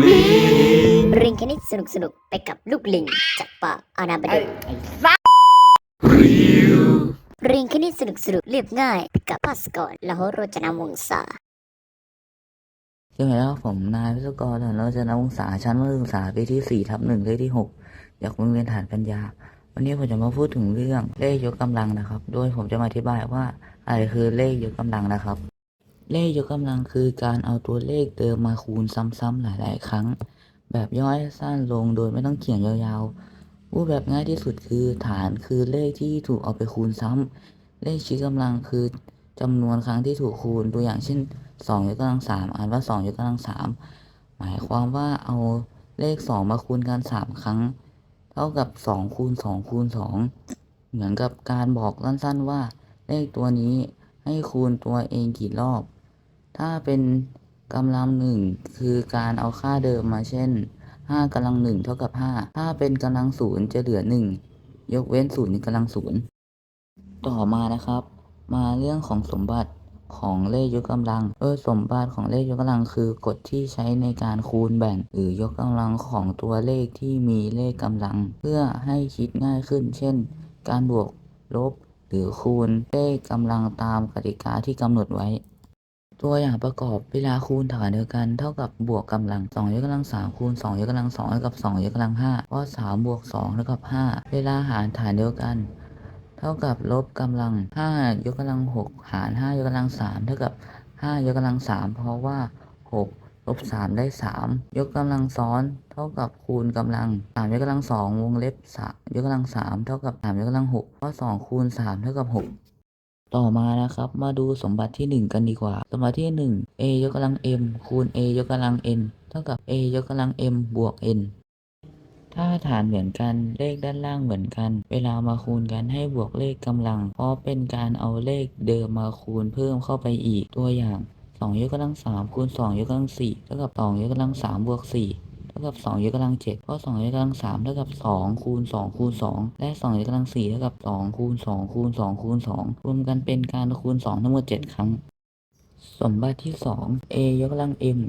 ลิงเรียนคณิตสนุกสนุกๆไปกับลูกลิงจากป่าอาณาบดลริวเรียนคณิตสนุกสนุกๆเรียบง่ายไปกับภาสกรและโหโรจนาวงศาสวัสดีครับผมนายวิศวกรฐานเราจะนักศึกษาชั้นมัธยมศึกษาปีที่สี่ทับหนึ่งเลขที่หกจากโรงเรียนฐานปัญญา วันนี้ผมจะมาพูดถึงเรื่องเลขยกกำลังนะครับ โดยผมจะมาอธิบายว่าอะไรคือเลขยกกำลังนะครับ เลขยกกำลังคือการเอาตัวเลขเดิมมาคูณซ้ำๆหลาย ๆ ครั้ง แบบย่อยสั้นลงโดยไม่ต้องเขียนยาวๆพูดแบบง่ายที่สุดคือฐานคือเลขที่ถูกเอาไปคูณซ้ำเลขชี้กำลังคือจำนวนครั้งที่ถูกคูณตัวอย่างเช่นสองยกกำลังสามอ่านว่าสองยกกำลังสามหมายความว่าเอาเลขสองมาคูณกันสามครั้ง เท่ากับสองคูณสองคูณสองเหมือนกับการบอกสั้นๆว่าเลขตัวนี้ ให้คูณตัวเองกี่รอบ ถ้าเป็นกำลังหนึ่งคือการเอาค่าเดิมมาเช่นห้ากำลังหนึ่งเท่ากับห้าถ้าเป็นกำลังศูนย์จะเหลือหนึ่งยกเว้นศูนย์กำลังศูนย์ต่อมานะครับ มาเรื่องของสมบัติของเลขยกกำลังโดยสมบัติของเลขยกกำลังคือกฎที่ใช้ในการคูณแบ่ง หรือยกกำลังของตัวเลขที่มีเลขกำลัง เพื่อให้คิดง่ายขึ้น เช่น การบวกลบ หรือคูณเลขกำลังตามกติกาที่กำหนดไว้ ตัวอย่างประกอบเวลาคูณฐานเดียวกัน เท่ากับบวกกำลัง2ยกกำลัง3คูณ2ยกกำลัง2เท่ากับ2ยกกำลัง5เพราะ3บวก2เท่ากับ 5 เวลาหารฐานเดียวกัน เท่ากับลบกำลัง 5 ยกกำลัง 6 หาร 5 ยกกำลัง3เท่ากับ 5 ยกกำลัง3เพราะว่า 6 ลบ3ได้3ยกกำลังซ้อน เท่ากับคูณกำลัง3ยกกำลัง2วงเล็บ3ยกกำลัง3เท่ากับ3ยกกำลัง6เพราะ2คูณ3เท่ากับ6ต่อมานะครับ มาดูสมบัติที่ 1 กันดีกว่า สมบัติที่ 1 a ยกกำลัง m คูณ a ยกกำลัง n เท่ากับ a ยกกำลัง m บวก n ถ้าฐานเหมือนกันเลขด้านล่างเหมือนกัน เวลามาคูณกันให้บวกเลขกำลัง เพราะเป็นการเอาเลขเดิมมาคูณเพิ่มเข้าไปอีกตัวอย่าง 2ยกกำลัง3คูณ2ยกกำลัง4เท่ากับ2ยกกำลัง3บวก4เท่ากับ2ยกกำลัง7เพราะ2ยกกำลัง3เท่ากับ2คูณ2คูณ2และ2ยกกำลัง4เท่ากับ2คูณ2คูณ2คูณ2รวมกันเป็นการคูณ 2 ทั้งหมด 7 ครั้ง สมบัติที่ 2 a ยกกำลัง m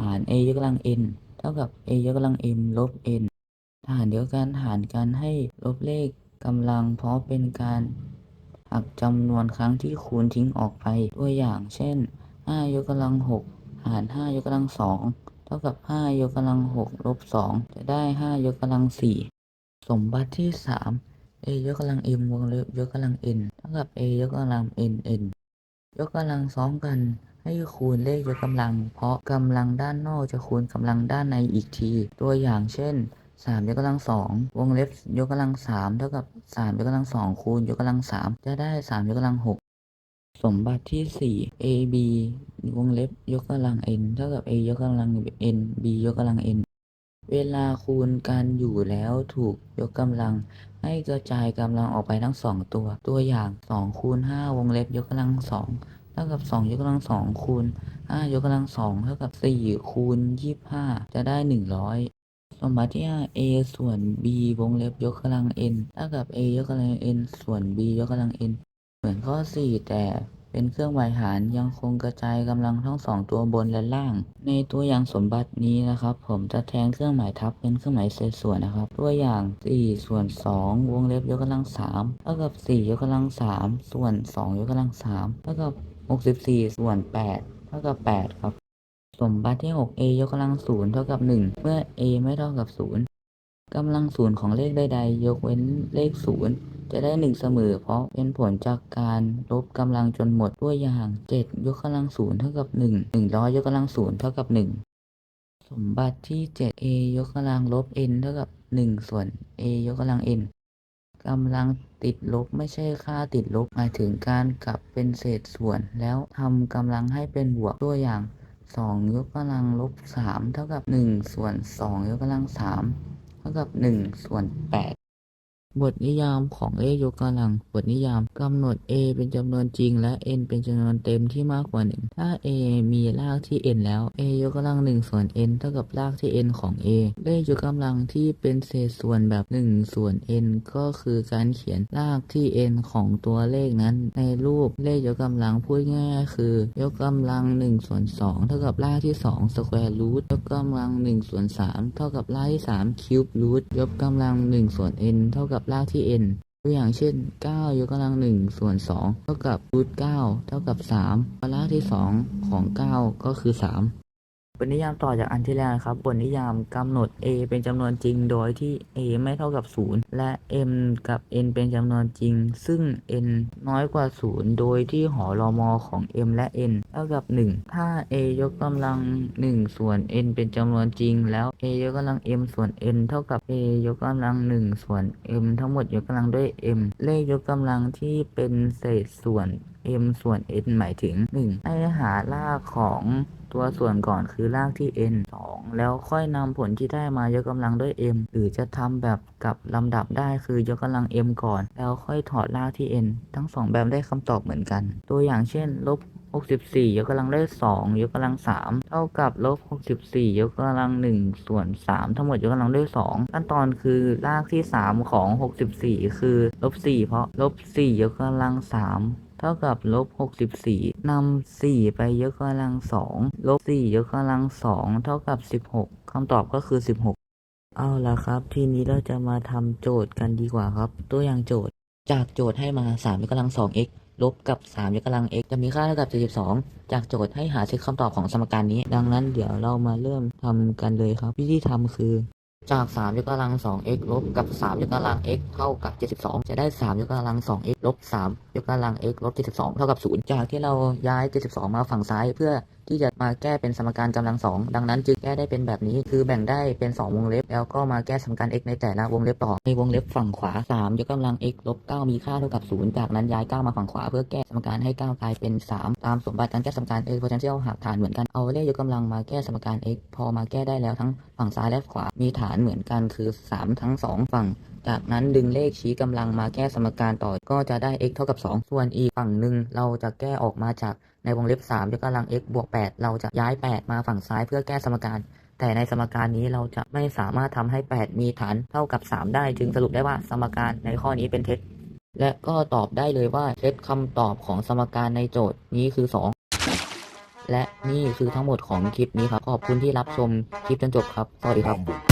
หาร a ยกกำลัง n เท่ากับ a ยกกำลัง m ลบ n หารเดียวกันหารกันให้ลบเลขกำลังเพราะเป็นการหักจำนวนครั้งที่คูณทิ้งออกไปตัวอย่างเช่น 5ยกกำลัง6หาร5ยกกำลัง2เท่ากับ5ยกกำลัง6ลบ2จะได้5ยกกำลัง4สมบัติที่3 a ยกกำลัง m วงเล็บยกกำลัง n เท่ากับ a ยกกำลัง n n ยกกำลังซ้อมกัน ให้คูณเลขยกกำลัง เพราะกำลังด้านนอกจะคูณกำลังด้านในอีกที ตัวอย่างเช่น3ยกกำลัง2วงเล็บยกกำลัง3เท่ากับ3ยกกำลัง2คูณยกกำลัง3จะได้3ยกกำลัง6 สมบัติที่ 4 ab วงเล็บยกกำลัง n เท่ากับ a ยกกำลัง n b ยกกำลัง n เวลาคูณกันอยู่แล้วถูกยกกำลัง ให้กระจายกำลังออกไปทั้งสองตัว ตัวอย่าง2คูณ5วงเล็บยกกำลัง2เท่ากับ 2 ยกกำลัง2คูณ5ยกกำลัง2เท่ากับ 4 คูณ 25 จะได้ 100สมบัติที่ 5 a ส่วน b วงเล็บยกกำลัง n เท่ากับ a ยกกำลัง n ส่วน b ยกกำลัง n เหมือนข้อ 4 แต่เป็นเครื่องหมายหารยังคงกระจายกำลังทั้งสองตัวบนและล่าง ในตัวอย่างสมบัตินี้นะครับ ผมจะแทนเครื่องหมายทับเป็นเครื่องหมายเศษส่วนนะครับ ตัวอย่าง4ส่วน2วงเล็บยกกำลัง3เท่ากับ4ยกกำลัง3ส่วน2ยกกำลัง3เท่ากับ64ส่วน8เท่ากับ8ครับ สมบัติที่ 6 a ยกกำลัง0เท่ากับ 1 เมื่อ a ไม่เท่ากับ 0 กำลังศูนย์ของเลขใดๆ ยกเว้นเลข0จะได้1เสมอ เพราะเป็นผลจากการลบกำลังจนหมดตัวอย่าง 7 ยกกำลัง0เท่ากับ 1 100 ยกกำลัง0เท่ากับ 1 สมบัติที่ 7 a ยกกำลังลบ n เท่ากับ 1 ส่วน a ยกกำลัง n กำลังติดลบไม่ใช่ค่าติดลบหมายถึงการกลับเป็นเศษส่วน แล้วทำกำลังให้เป็นบวกตัวอย่าง 2 ยกกำลังลบ 3 เท่ากับ 1 ส่วน 2 ยกกำลัง3 ท่ากับ1ส่วน8 บทนิยามของเลขยกกำลัง บทนิยามกำหนด a เป็นจำนวนจริงและ n เป็นจำนวนเต็มที่มากกว่า 1 ถ้า a มีรากที่ n แล้ว a ยกกำลัง 1 ส่วน n เท่ากับรากที่ n ของ a เลขยกกำลังที่เป็นเศษส่วนแบบ 1 ส่วน n ก็คือการเขียนรากที่ n ของตัวเลขนั้น ในรูปเลขยกกำลังพูดง่ายคือ ยกกำลัง1ส่วน2เท่ากับรากที่2 square root ยกกำลัง1ส่วน3เท่ากับรากที่3 cube root ยกกำลัง1ส่วน n เท่ากับรากที่ n ตัวอย่างเช่น 9 ยกกำลัง1ส่วน 2 เท่ากับ root 9เท่ากับ 3 รากที่ 2 ของ 9 ก็คือ 3 ทนิยามต่อจากอันที่แล้วนะครับ บทนิยามกำหนด a เป็นจำนวนจริงโดยที่ a ไม่เท่ากับ 0 และ m กับ n เป็นจำนวนจริง ซึ่ง n น้อยกว่า 0 โดยที่หอรอมอของ m และ n เท่ากับ 1 ถ้า a ยกกำลัง 1 ส่วน n เป็นจำนวนจริง แล้ว a ยกกำลัง m ส่วน n เท่ากับ a ยกกำลัง 1 ส่วน m ทั้งหมดยกกำลังด้วย m เลขยกกำลังที่เป็นเศษส่วน m ส่วน n หมายถึง 1 ให้หารากของตัวส่วนก่อนคือรากที่ n 2 แล้วค่อยนำผลที่ได้มายกกำลังด้วย m หรือจะทำแบบกับลำดับได้คือยกกำลัง m ก่อน แล้วค่อยถอดรากที่ n ทั้งสองแบบได้คำตอบเหมือนกัน ตัวอย่างเช่น ลบ64 ยกกำลังด้วย2ยกกำลัง 3 เท่ากับลบ64 ยกกำลัง 1 ส่วน 3 ทั้งหมดยกกำลังด้วย 2 ขั้นตอนคือรากที่ 3 ของ 64 คือลบ4เพราะลบ4ยกกำลัง 3 เท่ากับลบ64นำ4 ไปยกกำลัง2ลบ4ยกกำลัง2เท่ากับ 16คำตอบก็คือ 16 เอาละครับ ทีนี้เราจะมาทำโจทย์กันดีกว่าครับ ตัวอย่างโจทย์ จากโจทย์ให้มา3ยกกำลัง 2x ลบกับ 3 ยกกำลัง x จะมีค่าเท่ากับ 72 จากโจทย์ให้หาเช็คคำตอบของสมการนี้ ดังนั้นเดี๋ยวเรามาเริ่มทำกันเลยครับ วิธีทำคือ จาก3ยกกำลัง 2x ลบกับ 3 ยกกำลัง x เท่ากับ 72 จะได้ 3 ยกกำลัง 2x ลบ 3 ยกกำลัง x ลบ 72 เท่ากับ 0 จากที่เราย้าย 72 มาฝั่งซ้ายเพื่อที่จะมาแก้เป็นสมการกำลัง2ดังนั้นจึงแก้ได้เป็นแบบนี้ คือแบ่งได้เป็น 2 วงเล็บ แล้วก็มาแก้สมการ x ในแต่ละวงเล็บต่อในวงเล็บฝั่งขวา 3 ยกกำลัง x ลบ9มีค่าเท่ากับ 0 จากนั้นย้าย 9 มาฝั่งขวา เพื่อแก้สมการให้ 9 กลายเป็น 3 ตามสมบัติการแก้สมการ x potential หากฐานเหมือนกันเอาเลขยกกำลังมาแก้สมการ x พอมาแก้ได้แล้วทั้งฝั่งซ้ายและขวามีฐานเหมือนกันคือ 3 ทั้ง 2 ฝั่ง จากนั้นดึงเลขชี้กำลังมาแก้สมการต่อ ก็จะได้ x เท่ากับ 2 ส่วนอีกฝั่งหนึ่งเราจะแก้ออกมาจากในวงเล็บ3ยกกำลัง x บวก 8 เราจะย้าย 8 มาฝั่งซ้ายเพื่อแก้สมการ แต่ในสมการนี้เราจะไม่สามารถทำให้ 8 มีฐานเท่ากับ 3 ได้ จึงสรุปได้ว่าสมการในข้อนี้เป็นเท็จ และก็ตอบได้เลยว่าเท็จคำตอบของสมการในโจทย์นี้คือ 2และนี่คือทั้งหมดของคลิปนี้ครับ ขอบคุณที่รับชมคลิปจนจบครับ สวัสดีครับ